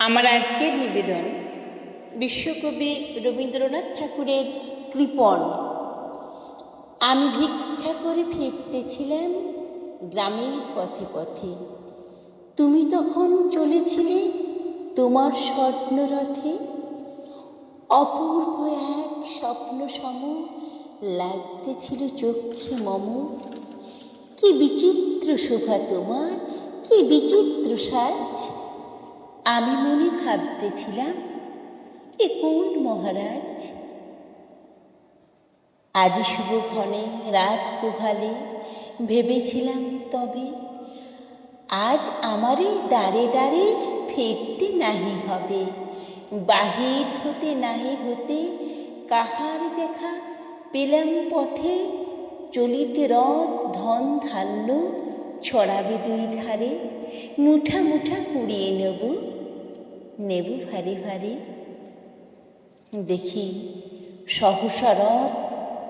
আমার আজকের নিবেদন বিশ্বকবি রবীন্দ্রনাথ ঠাকুরের কৃপণ। আমি ভিক্ষা করে ফিরতেছিলাম গ্রামের পথে পথে। তুমি তখন চলেছিলে তোমার স্বপ্নরথে। অপূর্ব এক স্বপ্ন সম লাগতেছিল চক্ষে মম। কি বিচিত্র শোভা তোমার, কি বিচিত্র সাজ। আমি ভাবতেছিলাম, এ কোন মহারাজ? আজ শুভ ঘনে রাত পোহালে ভেবেছিলাম তবে আজ আমারে দাঁড়ে দাঁড়ে ফিরতে নাহি হবে, বাহির হতে নাহি হতে কাহার দেখা পেলাম পথে, চলিতে রথ, ধন ধান্য ছড়াবে দুই ধারে, মুঠা মুঠা কুড়িয়ে নেব। নেব ভারে ভারে দেখি সহসা রথ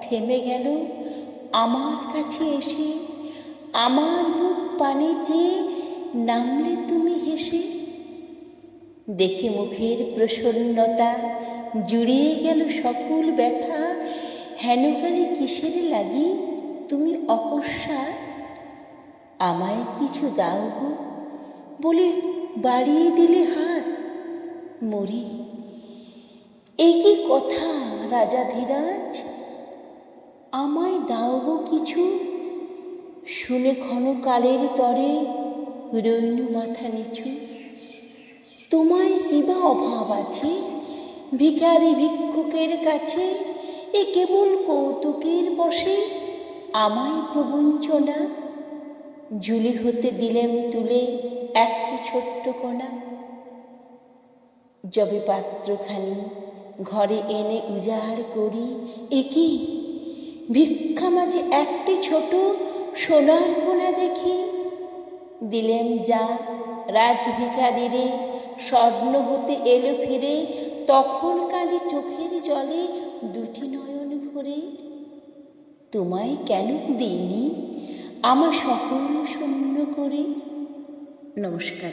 থেমে গেল আমার কাছে এসে। আমার মুখ পানে চেয়ে নামলে তুমি হেসে। দেখে মুখের প্রসন্নতা জুড়িয়ে গেল সকল ব্যথা। হেনকালে কিসের লাগি? তুমি অকস্মা আমায় কিছু দাও গো। বলে বাড়িয়ে দিলে হাত। মরি। এ কথা, রাজা ধীরাজ। আমায় দাও গো কিছু? শুনে ক্ষণকালের তরে রইল মাথা নিচু। তোমায় কিবা অভাব আছে? ভিখারি ভিক্ষুকের কাছে এ কেবল কৌতুকের বসে, আমায় প্রবঞ্চনা ঝুলি হতে দিলেম তুলে একটি ছোট্ট কণা। যবে পাত্রখানি, ঘরে এনে উজাড় করি। একই ভিক্ষা মাঝে একটি ছোট সোনার কোনা দেখি। দিলেম যা রাজভিখারিরে, স্বর্ণ হতে এলো ফিরে। তখন কাঁদি চোখের জলে দুটি নয়ন ভরে। তোমায় কেন দিইনি? আমার সকল শূন্য করে। নমস্কার।